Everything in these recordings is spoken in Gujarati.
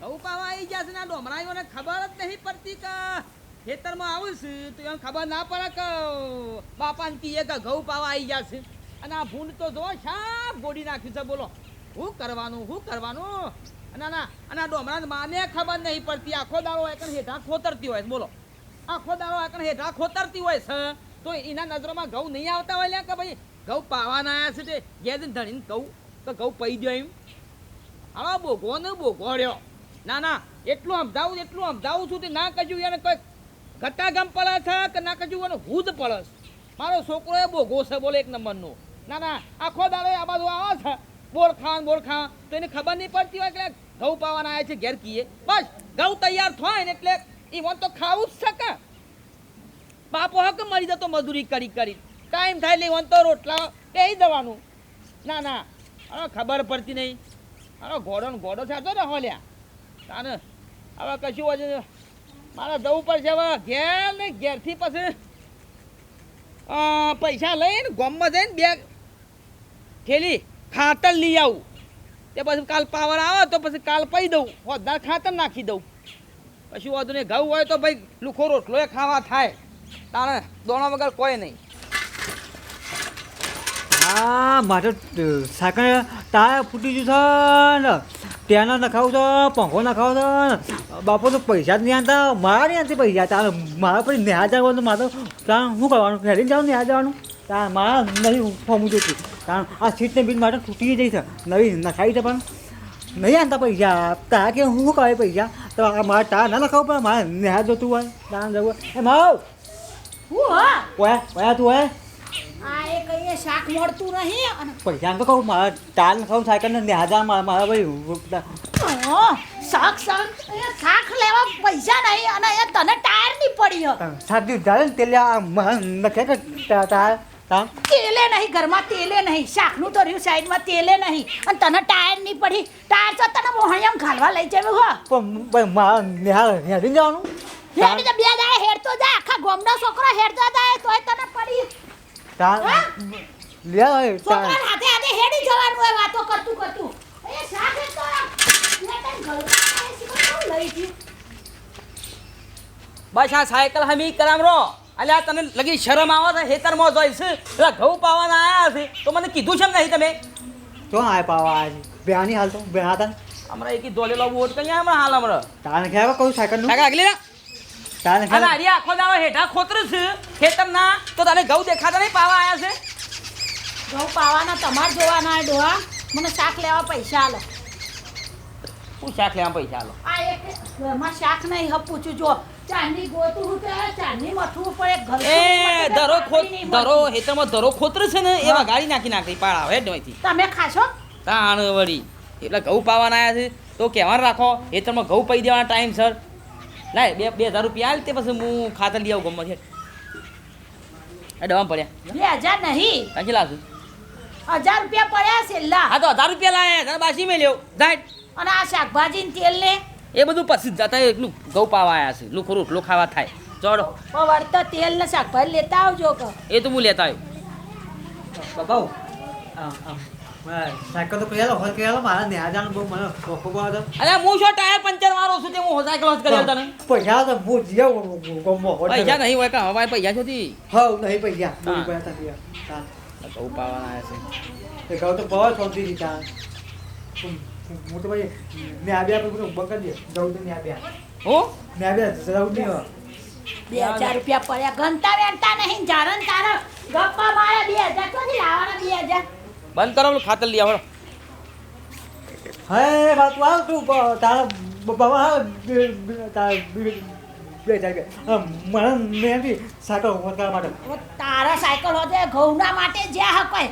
ઘઉં પાવા આવી ગયા છે ને ડોમરાઈઓને ખબર જ નહીં પડતી કે ખેતરમાં આવું તો એમ ખબર ના પડે કે બાપાને કહીએ કે ઘઉં પાવા આવી છે. અને આ ભૂંડ તો જો શાપ ગોડી નાખ્યું છે, બોલો. શું કરવાનું શું કરવાનું? અને ના અને ડોમરા માને ખબર નહીં પડતી. આખો દાડો એકણ હેઠા ખોતરતી હોય બોલો. આખો દાડો એકણ હેઠા ખોતરતી હોય છે, તો એના નજરોમાં ઘઉં નહીં આવતા હોય કે ભાઈ, ઘઉં પાવાના આવ્યા છે તે. ઘેર ધણીને કહું તો ઘઉં પઈ ગયો એમ. હા બોગો ને બોગો રહ્યો. ના ના, એટલું સમજાવું એટલું સમજાવું છું તે ના કજું, એને કોઈ ઘટા ગમ પડે છે કે ના કજું, એને હુદ પડે છે. મારો છોકરો એ બોગો છે, બોલે એક નંબરનો. ના ના, આખો દાડો આ બાજુ આવે છે. બોર બોરખાન બોર ખાન. તો એને ખબર નહીં પડતી હોય કે ઘઉં પાવાના આવ્યા છે ઘેર કીએ. બસ, ઘઉં તૈયાર થાય ને એટલે એ વન તો ખાવું જ શકે બાપો હક મરી જતો મજૂરી કરી કરી. ટાઈમ થાય એટલે વન તો રોટલા દઈ દેવાનું ના ના હવે ખબર પડતી નહીં. હવે ઘોડો ને ઘોડો થતો ને હોલ્યા તાને હવે કશું હોય મારે જવું પડશે હવે ઘેર ને ઘેરથી પછી પૈસા લઈને ગોમમાં જઈને બે થેલી ખાતર લઈ આવું. તે પછી કાલ પાવર આવે તો પછી કાલ પઈ દઉં. હોદ્દાર ખાતર નાખી દઉં. પછી વધુ નહીં. ઘઉં હોય તો ભાઈ લુખો રોટલો ખાવા થાય. તાણે દોણા વગર કોઈ નહીં. હા મારે સાકર ટાયર ફૂટી ગયું છે ને. તેના નખાવું છે પંખો નખાવો છે બાપો તો પૈસા જ નહીં આવતા મારા નહીં આવતી પૈસા. તારે મારા પછી ન્યા જવાનું મારે ત્યાં શું કરવાનું? હેરીને જવાનું ન્યા જવાનું ત્યાં મારા નહીં ફોર્મ જોતું. કારણ આ સીટને બિલ માટે તૂટી જઈ છે. નવી નખાવી છે પણ. નહીં આવતા પૈસા. તારા કે હું કહે પૈસા? તો આ મારે તા ના નખાવું પણ મારે ન્યા જતું હોય. ત્યાં જવું. એ માવ હું હા? ઓય ઓયા તું હોય આ એ શાક મળતું નહીં અને પૈસા તો કહું મારા ટાલ ખાવું સાયકલ ને ન્યાજા મારા મારા ભાઈ શાક શાક શાક લેવા પૈસા નહીં અને એ તને ટાયર નહીં પડી. સાદી ને તેલ નખે કે ટાલ તેલે નહીં ઘરમાં તેલે નહીં શાકનું તો રહ્યું સાઈડમાં તેલે નહીં અને તને ટાયર નહીં પડી. ટાયર તો તને મોહણિયામ ઘાલવા લઈ જાય હો. પણ મારા ન્યા હેડી જવાનું? હેડ તો બે દાડે હેડતો જાય આખા ગોમનો છોકરો હેડતો જાય તોય તને પડી. હા? લે ટાલ છોકરાને હાથે હાથે હેડી જવાનું હોય વાતો કરતું કરતું. એ સાથે તો લે તને ગળમાં આવે છે, પણ કેવું લઈ ગયું. બસ આ સાયકલ હમી કરામ રો અલ્યા તને લગી શરમ આવે છે હેતરમાં જોઈ છે એટલે ઘઉં પાવાના આયા છે તો મને કીધું છે નહીં તમે? તો આય પાવા આજ બેહાની હાલ તો બેહા તા હમણાં એકી દોલેલો વોટ કઈ હમણાં હાલ હમણાં? તાને ખેવા કહું સાયકલનું? કાકા આગલી આખો દાડો હેઠા ખોતર છે. ખેતરના. તો તને ઘઉં દેખાતા નહીં પાવા આયા છે? ઘઉં પાવાના તમારે જોવાના હોય ડોહા. મને શાક લેવા પૈસા આલો. હું શાક લેવા પૈસા આલો? આ એક ઘરમાં શાક નહીં હપ પૂછું જો. ચાંદી ગોતું હું તો ચાંદી મથવું પડે ઘર એ ધરો ખોત ધરો હેતરમાં ધરો ખોતર છે ને એવા ગાડી નાખી નાખી પાળા આવે ડોયથી તમે ખાશો? તાણ વળી. એટલે ઘઉં પાવાના આયા છે. તો કહેવાનું રાખો હેતરમાં ઘઉં પી દેવાના ટાઈમ સર. લાય બે બે હજાર રૂપિયા આલ તે પછી હું ખાતર લઈ આવું ગમત છે. એ ડવામાં પડ્યા. બે હજાર નહીં. કાંચી લાવશું હજાર રૂપિયા પડ્યા છેલ્લા હા તો હજાર રૂપિયા લાયા તને બાસી મેં લ્યો દાટ અને આ શાકભાજી ને તેલ ને? એ બધું પછી જતા એટલું ગૌ પાવા આવ્યા છે. લુખો રોટલો ખાવા થાય. ચોડો વળતા તેલ ને શાકભાજી લેતા આવજો એ તો હું લેતા આવ્યો. બાબા સાયકલ તો કહેલો હોય કહેલો મારા ન્યા જાનું બહુ મને શોખ હતો અરે હું શું ટાયર પંચર મારો છું તે હું સાયકલ જ કરી તને? પૈસા તો હું જીવ ગમો પૈસા નહીં હોય કા હવાય પૈસા છોથી હવ નહીં પૈસા હા. બોલી પૈસા થતી તા પાવાના છે કહું તો બહુ થી તા હું તો ભાઈ ને આવ્યા પછી બધું બંધ દે. જવું ને આવ્યા હો? ને આવ્યા જવું નહીં બે હજાર રૂપિયા પડ્યા. ગણતા વેણતા નહીં. જારણ તારા ગપ્પા મારે બે હજાર. ક્યાંથી લાવવાના બે હજાર? બંધ કરો ખાતર લઈ આવો. હે તું તારા બાબા તારા મેં બી સાયકલ માટે. તારા સાયકલ હોતે ઘઉંના માટે જ્યાં હકય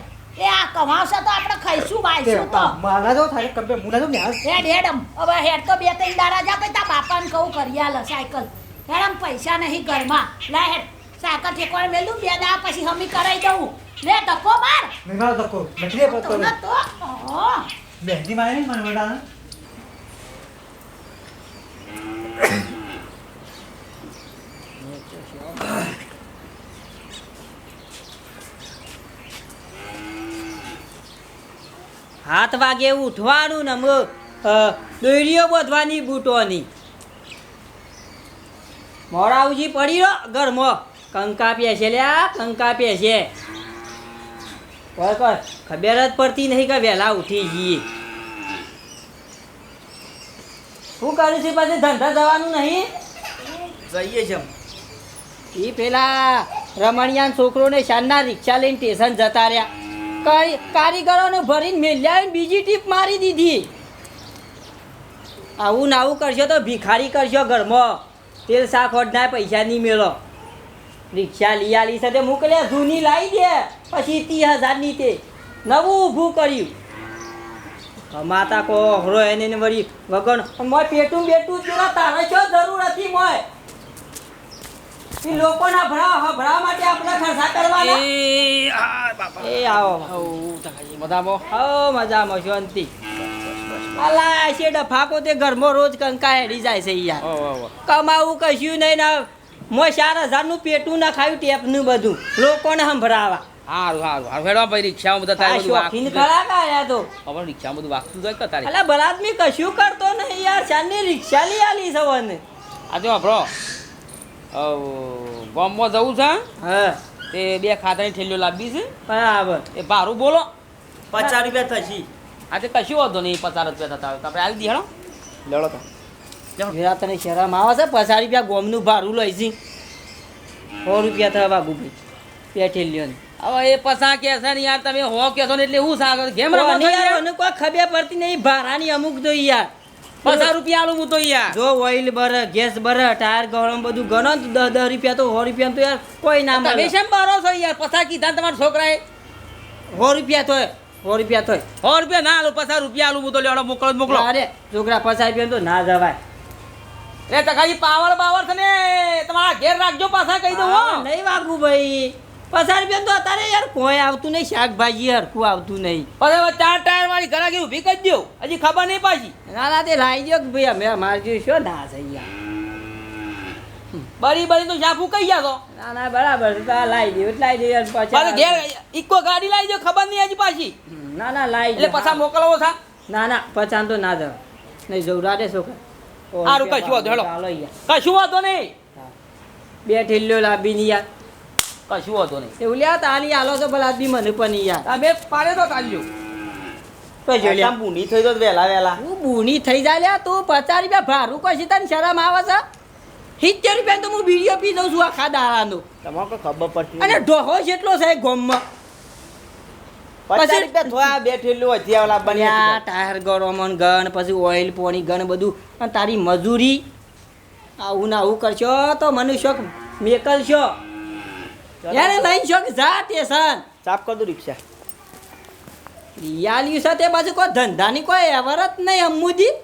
એ આ કમાવશે તો આપણે ખાઈશું તે બાઈશું તો. મારા જો થાય કમ્પે મુના જો ને હેડ હેડમ હવે હેડ તો બે ત્રણ દાડા જા પછી તારા બાપાને કહું કરી આલે સાયકલ. હેડમ પૈસા નહીં ઘરમાં. લે હેડ સાયકલ ઠેકવાને મેલું બે દાડા પછી હમી કરાઈ દઉં. લે ધક્કો માર. મેં મારો ધક્કો નથી પતો તમને તો ઓહો. મહેંદી મારે મને વડા હાથ વાગે ઉઠવાનું ને અમુક દોરીઓ બોધવાની બૂટોની. મોરાવજી પડી રહ્યો ઘરમાં. કંકા પેશે લ્યા કંકા પેશે કોઈ કોઈ ખબર જ પડતી નહીં કે વહેલા ઉઠી જઈએ શું કર્યું છે? પછી ધંધા જવાનું નહીં? જઈએ છે એ પેલા રમણિયાન છોકરોને શાનના રિક્ષા લઈને સ્ટેશન જતા રહ્યા. કારી- કારીગરોને ભરીને મેલ્યા ને બીજી ટીપ મારી દીધી. આવું ને આવું કરશો તો ભિખારી કરશો ઘરમાં. તેલ શાક હોડના પૈસા નહીં મેળો. રિક્ષા લઈ આલી સાથે મોકલ્યા જૂની લાવી દે. પછી ત્રીસ હજારની તે નવું ઊભું કર્યું. માતા કો હરો એને વળી વગર મોય પેટું બેટું પેલા તારે છો જરૂર હતી મોય? એ લોકોના ભરા ભરા માટે આપણે ખર્ચા કરવાના. એ આ બાપા. એ આવો. આવું હો? મજામાં શાંતિ. અલા છે ડફાકો તે ઘરમાં રોજ કંકા હેડી જાય છે યાર. કમાવું કશું નહીં ના મોય ચાર હજારનું પેટું ના ખાયું ટેપનું બધું. લોકોને સંભળાવા હારું હારું હારું. હેડવા ભાઈ રિક્ષામાં બધા તારે બધું શોખીન ખરા કાયા તો. હવે રિક્ષામાં બધું વાકતું જાય કે તારે? અલા બલાદમી કશું કરતો નહીં યાર. ચાંદની રિક્ષા લઈ આલી સવારને. આ જો આપણો બોમ્બમાં જવું છે હા? તે બે ખાતાની થેલીઓ લાવવી છે. બરાબર. એ ભારું બોલો. પચાસ રૂપિયા થશે. આ તે કશું વાંધો નહીં પચાસ રૂપિયા થતા હોય. આપણે આવી દી લડો તો. તને શરમ આવે છે? પચાસ રૂપિયા ગોમનું ભારું લઈશી સો રૂપિયા થવા બાબુભાઈ પેઠી લ્યો ને હવે એ પસા કે છે ને યાર તમે હો કે છો ને એટલે હું સાગર? કેમ રમો યાર? મને કોઈ ખબર પડતી નહીં. ભારાની અમુક તો યાર. પચાસ રૂપિયા આલુ હું તો યાર. જો ઓઇલ બર ગેસ બર ટાયર ગરમ બધું ગણો દસ દસ રૂપિયા તો સો રૂપિયા તો યાર કોઈ ના મળે. શેમ બરો છો યાર? પસા કીધા તમારા છોકરાએ? સો રૂપિયા તો સો રૂપિયા તો સો રૂપિયા ના આલુ પચાસ રૂપિયા આલુ હું તો લેવડો મોકલો મોકલો. અરે છોકરા પચાસ રૂપિયા તો ના જવાય. એ તકાજી પાવર પાવર છે ને. તમારા ઘેર રાખજો પાછા કહી દઉં હો. નહીં વાગું ભાઈ. પચાસ બેન તો અત્યારે યાર કોઈ આવતું નહીં શાકભાજી હરખું આવતું નહીં. પછી હવે ચાર ટાયર વાળી ઘરાકી ઊભી કરી દો હજી ખબર નહીં પાછી. ના ના તે લાવી દો કે ભાઈ અમે અમારે જોઈ શું ના થઈ બરી બરી તો શાફું કહી ગયા તો? ના ના બરાબર લાવી દે એટલે લાવી દે યાર પાછું ઘેર ઇકો ગાડી લાવી દો ખબર નહીં હજી પાછી. ના ના લાવી એટલે પાછા મોકલવો છે ના ના પચાન તો ના જાવ નહીં જવું દે છોકરા સારું કશું વાંધો, હેલો. કશું વાંધો નહીં? બે ઠેલ્યો લાવી ની યાર. કશું હોતો નહીં. એવું લ્યા તાલી આલો તો ભલા દી મને પણ યાર તમે પાડે તો તાલ્યો બુની થઈ તો વહેલા વહેલા. તું બુની થઈ જાય લ્યા તું પચાસ રૂપિયા ભાડું કશી તને શરમ આવે છે? સિત્તેર રૂપિયા તો હું બીડીઓ પી દઉં છું આખા દાડાનો. તમારે કોઈ ખબર પડતી અને ઢોહો જેટલો છે ગોમમાં. પછી- રૂપિયા થોડા બે ઠેલું બન્યા ટાયર ગરમન ગન પછી ઓઇલ પોણી ગન બધું. અને તારી મજૂરી? આવું ને આવું કરશો તો મનુષ્ય શોખ મેકલશો. યાર લઈને શોખ જા ટેશન સાફ કર દો રિક્ષા લિયાલી છે તે બાજુ કોઈ ધંધાની કોઈ એવર જ નહીં અમુદી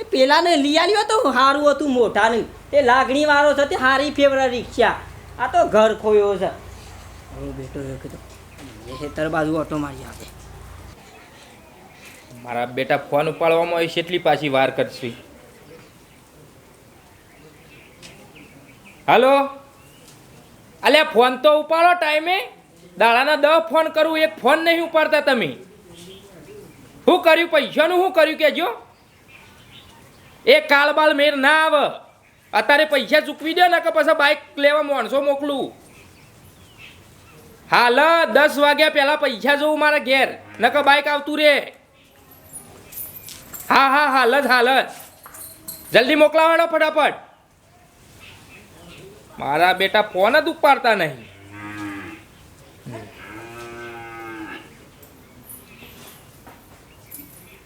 એ પેલાને લિયાલ્યો તો સારું હતું મોટાનું તે લાગણી વાળો છે તે સારી ફેવરેટ રિક્ષા. આ તો ઘર ખોયો છે. હવે બેટો એ કીધું. એ ખેતર બાજુ ઓટો મારી આવે. મારા બેટા ફોન ઉપાડવામાં આવી છે એટલી પાછી વાર કરશે. હાલો? અલ્યા ફોન તો ઉપાડો ટાઈમે. દાડાના દસ ફોન કરું, એક ફોન નહીં ઉપાડતા તમે. શું કર્યું? પૈસાનું શું કર્યું કેજો એ કાલ બાલ મેર ના આવે. અત્યારે પૈસા ચૂકવી દો ને કે પછી બાઇક લેવા માણસો મોકલું. હાલ, દસ વાગ્યા પહેલા પૈસા જોઉં મારા ઘેર. ન કે બાઇક આવતું રે. હા હા, હાલ જ હાલ જ. જલ્દી મોકલાવાડો ફટાફટ. મારા બેટા ફોન જ ઉપાડતા નહીં.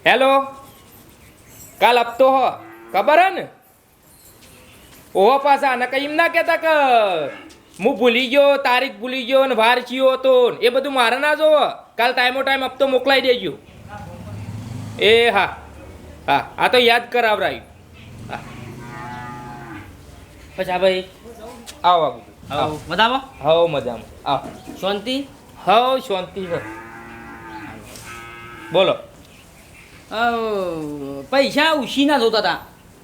હેલો, કાલ હપ્તો હો, ખબર હે ને? ઓહો પાછા ને કઈ એમ ના કહેતા કે હું ભૂલી ગયો, તારીખ ભૂલી ગયો ને વાર ચીયો હતો એ બધું મારે ના જોવો. કાલ ટાઈમો ટાઈમ હપ્તો મોકલાઈ દેજો. એ હા હા, આ તો યાદ કરાવરાયું. હા. પછી ભાઈ આવો બાબુ આવો. બધામાં હો મજામાં. આવો. શાંતિ? હો શાંતિ હો બોલો. પૈસા ઉછીના જોતા હતા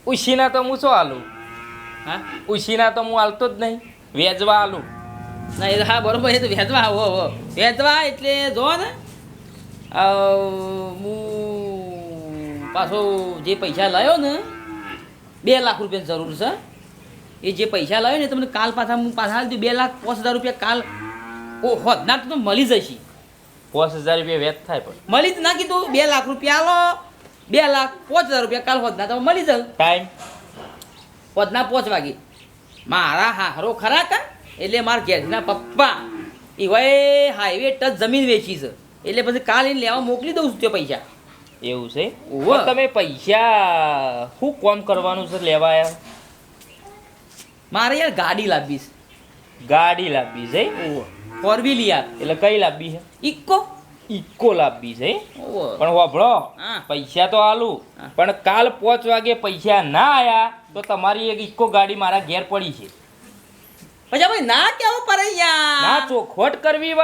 ઉશીના તો હું શું આલું હા? ઉશીના તો હું આલતો જ નહીં. વેચવા આલું ના એ હા બરોબર એ તો વેચવા હો હો વેચવા એટલે જો ને હું પાછો જે પૈસા લાયો ને બે લાખ રૂપિયાની જરૂર છે. એ જે પૈસા લાવ્યો ને તમને કાલ પાછા હું પાછા આલી બે લાખ પાંચ હજાર રૂપિયા કાલ. ઓ હોદના તો મળી જશે. પાંચ હજાર રૂપિયા વેચ થાય પણ. મળી જ ના કીધું બે લાખ રૂપિયા આલો. બે લાખ પાંચ હજાર રૂપિયા કાલ હોદના તો મળી જાય ટાઈમ પોતના પાંચ વાગે. મારા હારો ખરા કા? એટલે મારા ઘેરના પપ્પા. એ ભાઈ હાઈવે ટચ જમીન વેચી છે. એટલે પછી કાલ એને લેવા મોકલી દઉં છું તે પૈસા. એવું છે. તમે પૈસા શું કોમ કરવાનું છે? લેવા આયા? મારે યાર ગાડી લાવવી છે. ગાડી લાવવી છે? ફોર વ્હીલ યાર. એટલે કઈ લાવવી છે? ઇકો ઇકો લાવવી છે? પણ વાભળો પૈસા તો આલું. પણ કાલ પાંચ વાગે પૈસા ના આયા તો તમારી એક ઇકો ગાડી મારા ઘેર પડી છે. પછી ભાઈ ના કેવું પડે ના યાર ચોખવટ કરવી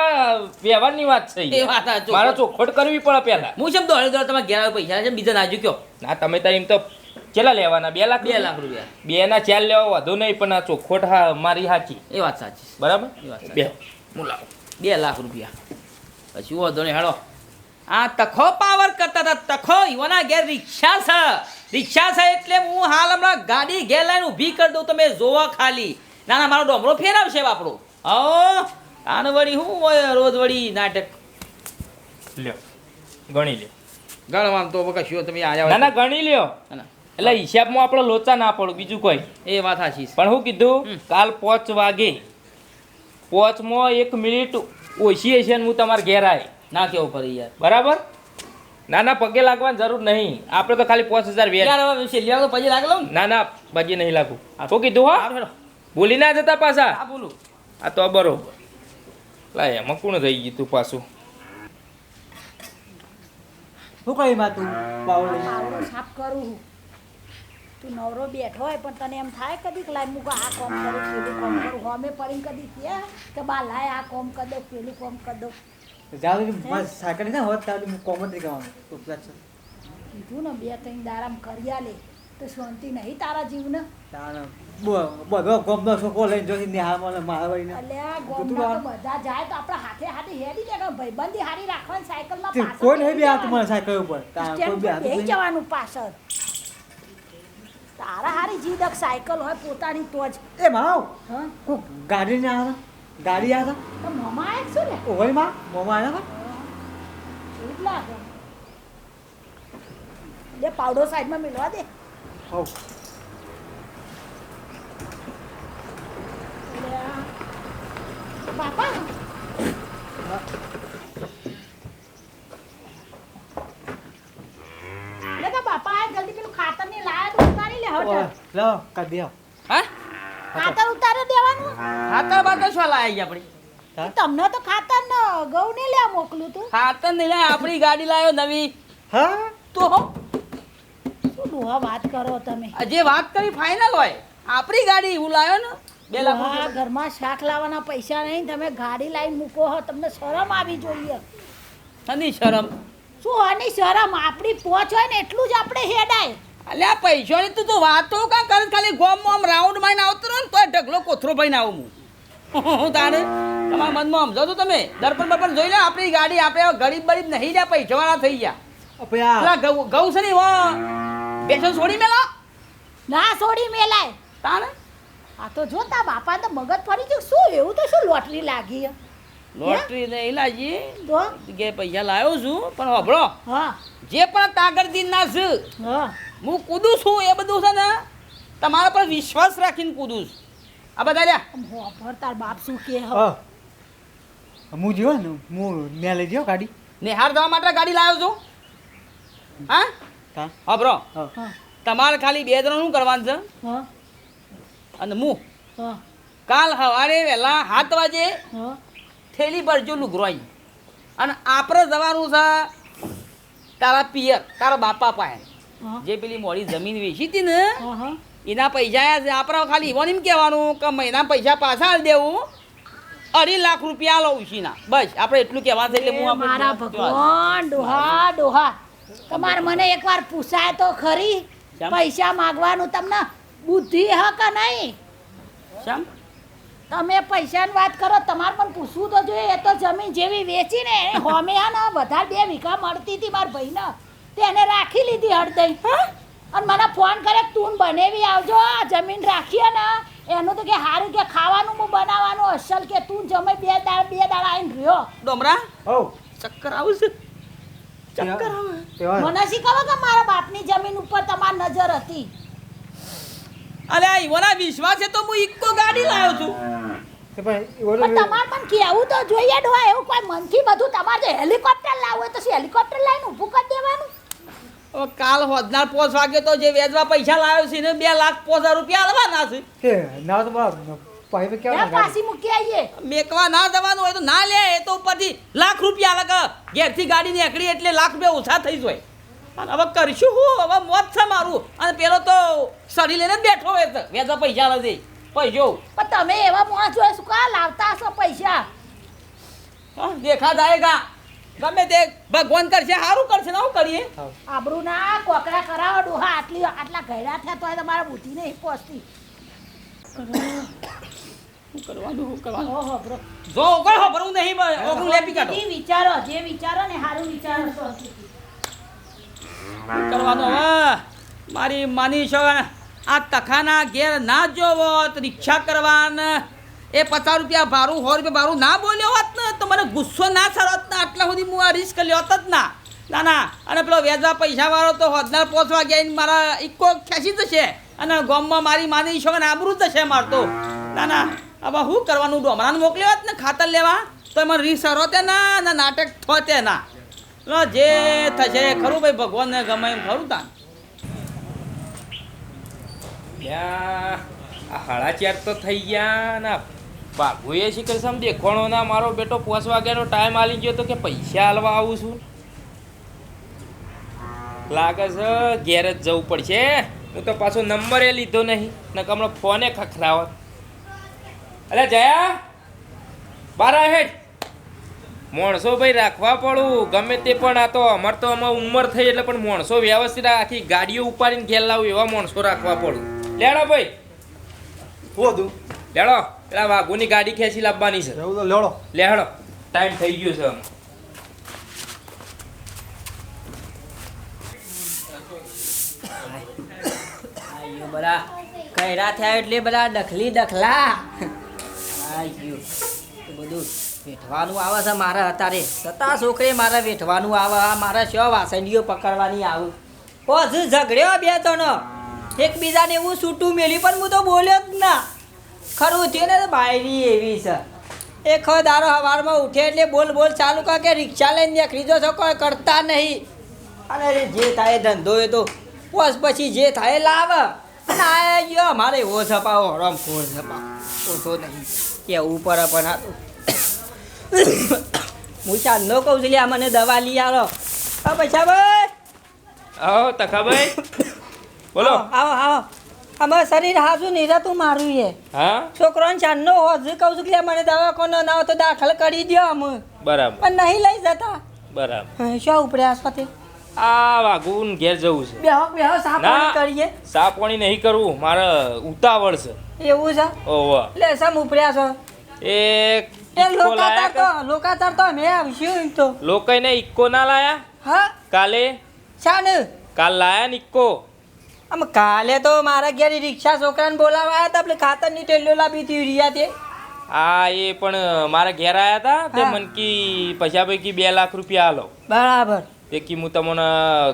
વ્યવહારની વાત છે એ વાત. મારે ચોખવટ કરવી પડે પેલા હું કેમ દોડે દોડે તમારે ઘેર પૈસા? છે બીજા નાજુ કયો. ના તમે તાર એમ તો કેટલા લેવાના? બે લાખ બે લાખ રૂપિયા. બે ના ચાર લેવા વધુ નહીં પણ આ ચોખ્ખોટ હા મારી સાચી એ વાત સાચી. બરાબર? એ વાત. બે. હું બે લાખ રૂપિયા. પછી વાંધો નહીં હેડો આ તખો પાવર કરતા હતા તખો યુવાના ઘેર રિક્ષા છે. રિક્ષા છે એટલે હું હાલ હમણાં ગાડી ઘેર લઈને ઊભી કરી દઉં તમે જોવા ખાલી. ના ના મારો ડોમરો ફેરવશે બાપડો હો? આને વળી હું હોય રોજ વળી નાટક? લ્યો ગણી લ્યો. ગણવાનું તો કશું તમે આ ના ના ગણી લ્યો. ના. એટલે હિસાબમાં આપણે લોચા ના પડો બીજું કોઈ. એ વાત સાચી પણ હું કીધું કાલ પાંચ વાગે. પાંચમાં એક મિનિટ ઓછી હશે ને હું તમારા ઘેર આવે ના કેવું પડે યાર. બરાબર? ના ના પગે લાગવાની જરૂર નહીં. આપણે તો ખાલી પાંચ હજાર વ્યાજ યાર હવે તો પછી લાગે ના. ના પગે નહીં લાગુ. શું કીધું હા. ભૂલી ના જતા પાછા. આ બોલું. આ તો બરોબર. લાય એમાં કોણ રહી ગયું તું પાછું? શું કરી માં તું પાવડો લઈને? પાવડો સાફ કરું. તું નવરો બેઠો હોય પણ તને એમ થાય કદીક લાય મૂકો આ કોમ કરું પેલું કોમ કરું. હોમે પડીને કદી કે કે બા લાય આ કોમ કર દો પેલું કોમ કર દો. જાવ બસ મારે ના હોત તારું કોમ જ નહીં કરવાનું. કીધું ને બે ત્રણ દારામ કર્યા લે. તો શાંતિ નહીં તારા જીવને? બધો ગમનો છોકરો લઈને જોઈ નિહાળમાં ને મારા વળીને. અલ્યા ગોમમાં તો બધા જાય તો આપણે હાથે હાથે હેડી જાય ભાઈબંધી હારી રાખવાની સાયકલમાં કોઈ નહીં બે હાથ મને સાયકલ ઉપર. કોઈ બે હાથ. જવાનું પાછળ. તારા હારી જીદક સાયકલ હોય પોતાની તો જ. એ હા? કોક ગાડી ને આવ્યા ગાડી આવ્યા તો? મમા એક શું ને? ઓયમાં મોમાં આવ્યા હતા? એવું લાગે. લે પાવડો સાઈડમાં મિલવા દે. હોવ. પાપા બાપા. આ જલ્દી તો ઉતારી લે ઓય, હટ લાવો, કાઢી આવો. હા? ખાતર ઉતારી દેવાનું? ખાતર બાતર શું લાયા આપણે તમને તો ખાતર ન ઘઉં ને લે મોકલું તું. ખાતર નહીં લાયા આપણી ગાડી લાવ્યો નવી. હા? તો શું ડોહા વાત કરો તમે? જે વાત કરી ફાઇનલ હોય આપણી ગાડી હું લાવ્યો ને બે લાખ ઘરમાં શાક લાવવાના પૈસા નહીં તમે ગાડી લાવીને મૂકો હો તમને શરમ આવી જોઈએ. શની શરમ? શું આની શરમ? આપણી પહોંચ હોય ને એટલું જ આપણે હેડાય. અલ્યા પૈસાની તું તો વાતો કા કરે? ખાલી ગોમ મોમ રાઉન્ડમાં આવતો રહો ને તો ઢગલો કોથરો ભરીને આવું હું. હું તારે? તમારા મનમાં સમજો છો તમે? દર્પણ બર્પણ જોઈ લે આપણી ગાડી આપણે ગરીબ બરીબ નહીં લ્યા પૈસાવાળા થઈ ગયા. ઘઉં છે ને હો બેસન છોડી મેલો. ના છોડી મેલાય. તારે આ તો જો તા બાપા તો મગજ ફરી ગયું. શું એવું તો શું લોટરી લાગી? હે? લોટરી ને ઇલાજી તો? કે પૈસા લાવ્યો છું પણ હોભળો. હા. જે પણ તાગર દિન ના છે હા. હું કૂદું છું એ બધું છે ને તમારા પર વિશ્વાસ રાખીને કૂદું છું. આ બધા લ્યા. હોભળ તાર બાપ શું કે હા. હું. જીવો ને હું ન્યા લઈ જાઉં ગાડી. નિહાર જવા માટે ગાડી લાવ્યો છું. હા? હોભળો. હા. હા. તમારે ખાલી બે જણ શું કરવાનું છે? હા. અને હું. હા. કાલ સવારે વહેલા સાત વાગે હા. થેલી ભરજો લુગરોઈ. અને આપણે જવાનું છે તારા પિયર તારા બાપા પાસે. જે પેલી મોડી જમીન વેચી હતી ને એના પૈસા આપણે ખાલી ઈવન એમ કહેવાનું કે મહિના પૈસા પાછા આલી દેવું. અઢી લાખ રૂપિયા લઉં છીના ના બસ આપણે એટલું કહેવાનું છે એટલે હું મારા ભગવાન ડોહા ડોહા. તમારે મને એકવાર પૂછાય તો ખરી? પૈસા માગવાનું તમને બુદ્ધિ હ કે નહીં? શેમ? તમે પૈસાની વાત કરો તમારે પણ પૂછવું તો જોઈએ. એ તો જમીન જેવી વેચીને એને હોમે ને વધારે બે વીઘા મળતી હતી મારા ભાઈને. તેને રાખી લીધી હળદઈ. અને મને ફોન કરે તું બનેવી આવજો આ જમીન રાખીએ ને એનું તો કે સારું કે ખાવાનું હું બનાવવાનું અસલ કે તું જમે બે દાળ બે દાળ આવીને રહ્યો. ડોમરા? હો ચક્કર આવું છે? ચક્કર આવે મને શીખવો કે મારા બાપની જમીન ઉપર તમારી નજર હતી. અલે આ ઈવોના વિશ્વાસે તો હું ઇક્કો ગાડી લાવ્યો છું. તમારે પણ કેવું તો જોઈએ ડોહા એવું કોઈ મનથી બધું તમારે હેલિકોપ્ટર લાવવું હોય તો શું હેલિકોપ્ટર લઈને ઊભું કરી દેવાનું? કાલ હોદનાર પોસ વાગે તો જે વેચવા પૈસા લાવ્યો છે ને બે લાખ પોસ રૂપિયા આલવાના છે. તે ના તો પાઈ કેવા પાછી મૂકી આવીએ? મેકવા ના જવાનું હોય તો ના લે એ તો ઉપરથી લાખ રૂપિયા લાગે ઘેરથી ગાડી નીકળી એટલે લાખ રૂપિયા ઓછા થઈ જાય. અને હવે કરશું હું? હવે મોત છે મારું. અને પેલો તો સડી લઈને બેઠો હોય તો. વેચવા પૈસા નથી પૈસો. પણ તમે એવા માણસ જોડે શું કા લાવતા હશો પૈસા? હા, દેખા જાયગા ગમે તે ભગવાન કરશે સારું કરશે ને શું કરીએ? આબરૂ ના કોકરા કરાવો ડોહા આટલી આટલા ઘયડા થયા તો તમારા બુદ્ધિ નહીં પહોંચતી. કરવાનું કરવાનું? ઓહો બ્રો જો કોઈ ખબરું નહીં ઓગળું લેપી કાઢો. વિચારો જે વિચારો ને સારું વિચારો. કરવાનો મારી માની છો આ તખાના ઘેર ના જોવો રિક્ષા કરવાને. એ પચાસ રૂપિયા ભારું સો રૂપિયા ભારું ના બોલ્યો હોત ને, તો મને ગુસ્સો ના સારો ને, આટલા સુધી હું આ રિસ્ક લ્યો હોત જ ના. ના ના, અને પેલો વેજા પૈસા વાળો તો હોદનાર પહોંચવા ગયા મારા ઇક્કો ખેંચી જશે અને ગામમાં મારી માની છો ને આબરૂ જશે મારતો ના ના હવે શું કરવાનું? ડોમરાને મોકલ્યો હોત ને ખાતર લેવા, તો મને રીસ હરોતે ના ના નાટક થોતે ના. જે થશે ખરું ભાઈ ભગવાનને ગમે એમ ખરું તા યા, આ હાડા તો થઈ ગયા ના બાબુએ શીખર સમ દેખોણો ના મારો બેટો પાંચ વાગ્યાનો ટાઈમ આલી ગયો તો કે પૈસા હાલવા આવું છું. લાગે છે ઘેર જ જવું પડશે. હું તો પાછો નંબર એ લીધો નહીં ને હમણાં ફોને ખખરાવત અરે જયા? બારા હેઠ માણસો ભાઈ રાખવા પડું. ગમે તે પણ આ તો અમાર તો આમાં ઉંમર થઈ એટલે પણ માણસો વ્યવસ્થિત આખી ગાડીઓ ઉપાડીને ઘેર લાવું એવા માણસો રાખવા પડું. લેડો ભાઈ. હું હતું? લેડો. પેલા વાઘુની ગાડી ખેંચી લાવવાની છે. એવું તો લેવડો લેડો. ટાઈમ થઈ ગયો છે બધા કયરા થયા એટલે બધા દખલી દખલા બધું વેઠવાનું આવે છે મારા અત્યારે. છતાં છોકરે મારે વેઠવાનું આવે. આ મારા શો વાસણીઓ પકડવાની આવું. પછી ઝઘડ્યો બે ત્રણ એકબીજાને એવું છૂટું મેલી પણ હું તો બોલ્યો જ ના. ખરું થયું ને બાયરી એવી છે. એ ખો દારો સવારમાં ઉઠે એટલે બોલ બોલ ચાલુ કર કે રિક્ષા લઈને નીકળી છો કોઈ કરતા નહીં. અને જે થાય ધંધો એ તો. પોસ પછી જે થાય લાવ. અને આ ગયો અમારે એવો છપાવો, હરમ ખોર છપાવો ઓછો નહીં. કેવું પર પણ આ તો. હું ચાંદનો કહું છું લ્યા મને દવા લઈ આવો હા પૈસા ભાઈ? આવો તખાભાઈ બોલો. આવો આવો અમારે શરીર હાજુ નહીં રહેતું મારું છે. હા? છોકરોને ચાંદનો હોજ કહું છું કે મને કોનો ના તો દાખલ કરી દો અમે બરાબર. પણ નહીં લઈ જતા. બરાબર. શો ઉપડ્યા સાથે? આ વાગુન ઘેર જવું છે. બેહો બેહો સાફ કરીએ. સા પાણી નહીં કરવું મારે ઉતાવળ છે. એવું છે? ઓહો. લે સમ ઉપડ્યા છો? એક લોકાતાર તો લોકાતાર તો અમે આવશું તો. લોકોને ઇક્કો ના લાયા? હા? કાલે? શાને? કાલ લાયા ને ઇક્કો આમ કાલે તો મારા ઘેર રિક્ષા છોકરાને બોલાવા આવ્યા હતા આપણે ખાતરની ટેલીઓ લાવી હતી યુરિયા તે. આ એ પણ મારા ઘેર આવ્યા હતા તે હા. મન કી પૈસા પૈકી બે લાખ રૂપિયા આલો. બરાબર. તે કી હું તમને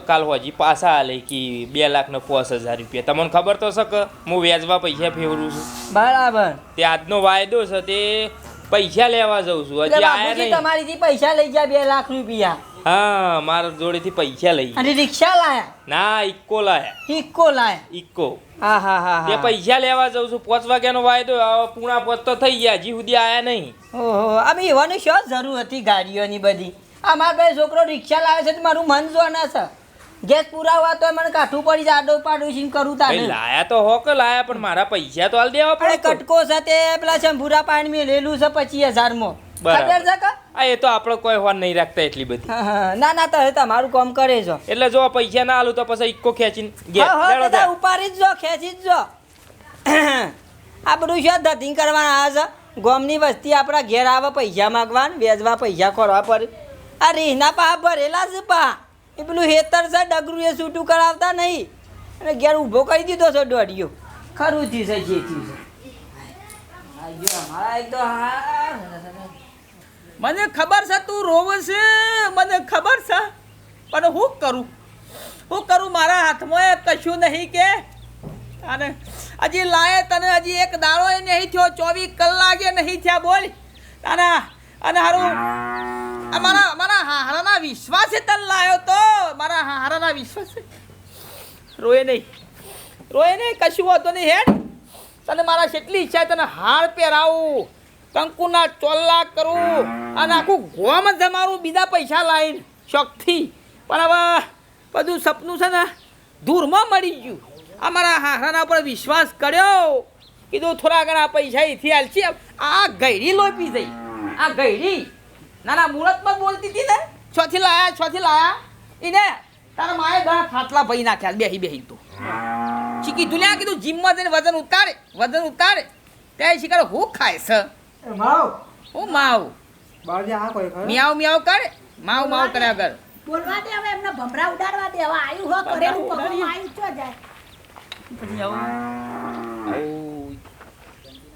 કાલ હોજી પાછા આલે કી બે લાખ ને પાંચ હજાર રૂપિયા. તમને ખબર તો છે કે હું વ્યાજવા પૈસા ફેરવું છું? બરાબર. તે આજનો વાયદો છે તે પૈસા લેવા જઉં છું. હજી આયા બાપુજી નહીં. તમારીથી પૈસા લઈ ગયા બે લાખ રૂપિયા. હા મારા જોડેથી પૈસા લઈ અને રિક્ષા લાયા? ના ઇક્કો લાયા. ઇક્કો લાયા? ઇક્કો. હા હા હા તે હા. પૈસા લેવા જઉં છું. પાંચ વાગ્યાનો વાયદો હવે પૂણા પાંચ તો થઈ ગયા હજી સુધી આયા નહીં. ઓહો અમે એવાની શું જરૂર હતી ગાડીઓની બધી? આ મારા ભાઈ છોકરો રિક્ષા લાવે છે તો મારું મન જોવાના છે. ગેસ પુરાવા તો મને કાઠું પડી જાય આડો પાડોશી કરું ભાઈ તાને લાયા તો હો કે લાયા પણ મારા પૈસા તો હાલ દેવા પડે કટકો છે તે પેલા શંભુરા પાણી મેલેલું છે પચીસ હજારમાં. બરાબર. ખબર છે કે? આ એ તો આપણે કોઈ હોન નહીં રાખતા એટલી બધી. ના ના તો તમારું કામ કરે છો. એટલે જો પૈસા ના આલું તો પછી ઇક્કો ખેંચીને ત્યાં. ઉપાડી જ જો ખેંચી જ જો. આ બધું શું ધતિંગ કરવાના આ છે? ગોમની વસ્તી આપણા ઘેર આવે પૈસા માગવાન વેચવા પૈસા ખોરવા પડે. આ રીહના પા ભરેલા છે પા. એ પેલું હેતર છે ડગરું એ છૂટું કરાવતા નહીં. અને ઘેર ઊભો કરી દીધો છે દોઢિયો. ખરું થયું છે જે થયું છે. આ જો અમારા એક તો હા મને ખબર છે તું રોવે છે મને ખબર છે. પણ હું કરું? હું કરું મારા હાથમાં એ કશું નહીં કે. અને હજી લાયે તને હજી એક દાડો એ નહીં થયો ચોવીસ કલાકે નહીં થયા બોલ. અને અને હારું મારા મારા હારાના વિશ્વાસે તને લાયો તો. મારા હારાના વિશ્વાસે. રોય નહીં. રોય નહીં, કશું હોતો નહીં, હેડ. તને મારા કેટલી ઈચ્છા તને હાર પહેરાવું. કંકુના ચોલ્લા કરું. અને આખું ગોમ મારું બીજા પૈસા લાવીને શોખથી. પણ હવે બધું સપનું છે ને દૂરમાં મળી ગયું. આ મારા હારાના પર વિશ્વાસ કર્યો. કીધું થોડા ઘણા પૈસા એથી હાલશી આ ગયડી લોપી જઈ આ ગયડી ના ના મુહૂર્તમાં જ બોલતી હતી ને? છોથી લાયા છોથી લાયા. એને તારા માએ ઘણા ફાટલા ભરી નાખ્યા. બેહી બેહી તો. કીધું લ્યા કીધું જીમમાં જઈને વજન ઉતારે વજન ઉતારે. ત્યાં શીખર હું ખાય છે માવ. હું માવ. બાળજી આ કોઈ મિયાવ મિયાવ કરે. માવ માવ કર્યા કર. બોલવા દે હવે એમને ભમરા ઉડાડવા દે. હવે આયુ હો કરેલું પગમાં આયુ ચો જાય. પછી આવું. આવું.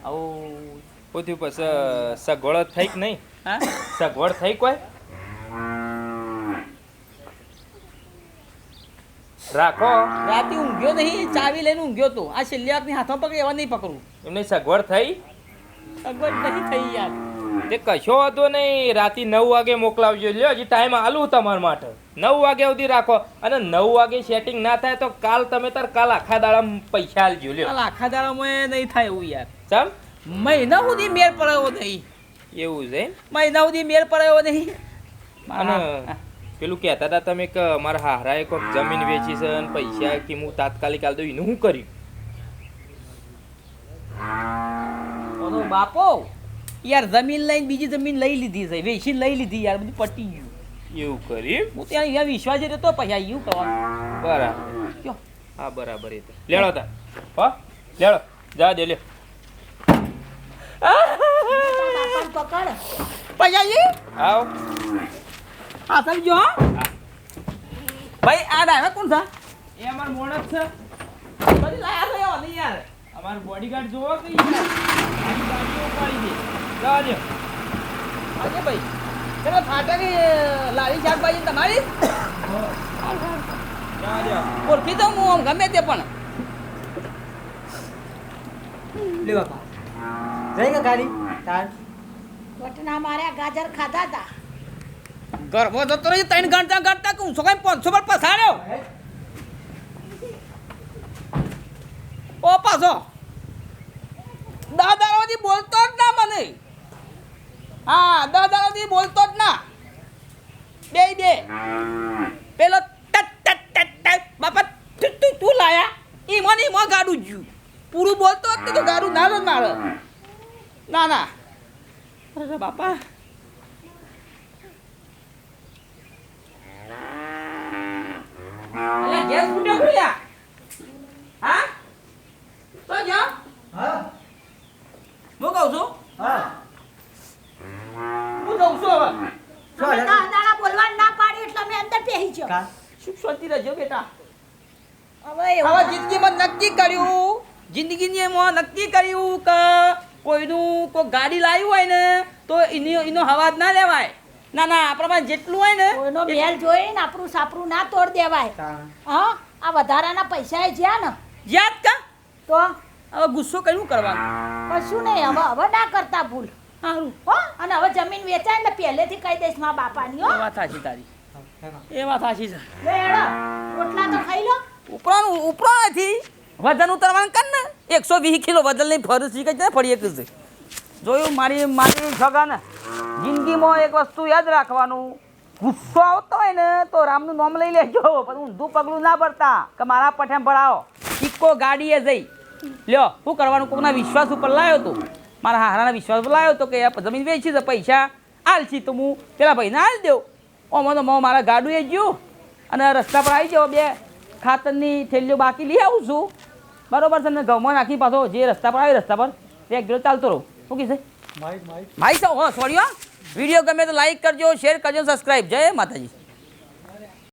આવું. પોતું પછી સગવડ થઈ કે નહીં? હા? સગવડ થઈ કોઈ? રાખો. રાતે ઊંઘ્યો નહીં ચાવી લઈને ઊંઘ્યો તો. આ છેલ્લી ની હાથમાં પકડી એવા નહીં પકડું. એમને સગવડ થઈ? સગવડ નહીં થઈ યાર. તે કશો હતો નહીં. રાતે નવ વાગે મોકલાવજો. લ્યો હજી ટાઈમ આલું તમારા માટે. નવ વાગે સુધી રાખો. અને નવ વાગે સેટિંગ ના થાય તો કાલ તમે તાર કાલ આખા દાડા પૈસા આલજો લ્યો. કાલ આખા દાડામાં નહીં થાય એવું યાર. ચમ? મહિના સુધી મેળ પડ્યો નહીં. એવું છે? મહિના સુધી મેળ પડાયો નહીં. અને પેલું કહેતા હતા તમે કે મારા હારાએ કોઈક જમીન વેચી છે અને પૈસા કે હું તાત્કાલિક આલ દઉં એનું શું કર્યું? બાપો યાર જમીન લઈને બીજી જમીન લઈ લીધી છે વેચી લઈ લીધી યાર બધું પટી ગયું. એવું કર્યું હું ત્યાં અહીંયા વિશ્વાસ રહેતો પછી આવ્યું કરવાનું? બરાબર. કયો હા બરાબર એ તો. લેડો તા હા લેડો. જા દે લે. બાપાને પકડ પૈયાજી? આવ. હા સમજો હા. ભાઈ આ ડ્રાઈવર કોણ છે? એ અમાર મોણક છે. બધી લાયા છે ઓલી યાર. અમાર બોડીગાર્ડ જોવો કે યાર આની ગાડીઓ ઉપાડી દે. જા દે આજે ભાઈ તમે ફાટાની લારી શાકભાજી તમારી? જા દે ઓળખી દઉં હું આમ ગમે તે પણ. લેવા બાપા. જઈ કે ગાડી. તાર વટના માર્યા ગાજર ખાધા તા. ગરબો જતો રહી, ત્રણ ગણતા ગણતા કે હું કઈ પાંચસો પર પસાડ્યો ઓ પાછો. દાદારોથી બોલતો જ ના મને. હા દાદારોથી બોલતો જ ના. બે બે. પેલો ટટ ટટ ટટ ટટ, બાપા, તું તું લાયા. ઈ મને ઈ ગાડું જ્યું પૂરું બોલતો જ તો ગાડું ના જ ના ના. અરે બાપા ગેસ ફૂટ્યો હા તો જા હા હું કહું છું હા હું જઉં છું હવે તમે હાલે? દા ના પાડી એટલે અમે અંદર બેસી ગયો સુખ શાંતિ રહેજો બેટા હવે હવે જિંદગીમાં નક્કી કર્યું જિંદગીની એમાં નક્કી કર્યું કે કોઈનું કોઈ ગાડી લાવી હોય ને તો એની એનો હવાજ ના લેવાય. ના ના આપણા પાસે જેટલું હોય ને કોઈનો મેલ જોઈને આપણું સાપરું ના તોડ દેવાય. હા. આ વધારાના પૈસા જ્યાં ને. યાદ કા તો? હવે ગુસ્સો કયું કરવાનું કશું નહીં હવે હવે ના કરતા ભૂલ. સારું. હો અને હવે જમીન વેચાય ને પહેલેથી કહી દઈશ મા બાપાની હો. એ વાત સાચી તારી. એ વાત સાચી છે. લે હેડો રોટલા તો ખાઈ લો. ઉપરાનું ઉપરાથી વજન ઉતરવાનું કર ને. એકસો વીસ કિલો વજન લઈને ફરું શીખે છે ફરી એક જોયું? મારી મારી છગાને જિંદગીમાં એક વસ્તુ યાદ રાખવાનું. ગુસ્સો આવતો હોય ને તો રામનું નામ લઈ લેજો, પણ ઊંધું પગલું ના ભરતા કે મારા પઠેમ ભરાવો ઇક્કો ગાડીએ જઈ. લ્યો, શું કરવાનું? કોકના વિશ્વાસ ઉપર લાવ્યો હતો મારા હારાના વિશ્વાસ ઉપર લાવ્યો તો કે જમીન વેચી છે, પૈસા આલશી તો હું પેલા ભાઈને આલ દેવ ઓમાં તો મો મારા ગાડું એ ગયું અને રસ્તા પર આવી જાઓ બે ખાતરની થેલીઓ બાકી લઈ આવું છું. બરોબર છે ને ઘઉંમાં નાખી પાછો જે રસ્તા પર આવે રસ્તા પર રેગ્યુલર ચાલતો રહો. શું કહેશે માઇક માઇક. માઇક સાહેબ હો સોરી વીડિયો ગમે તો લાઈક કરજો શેર કરજો સબસ્ક્રાઈબ જય માતાજી.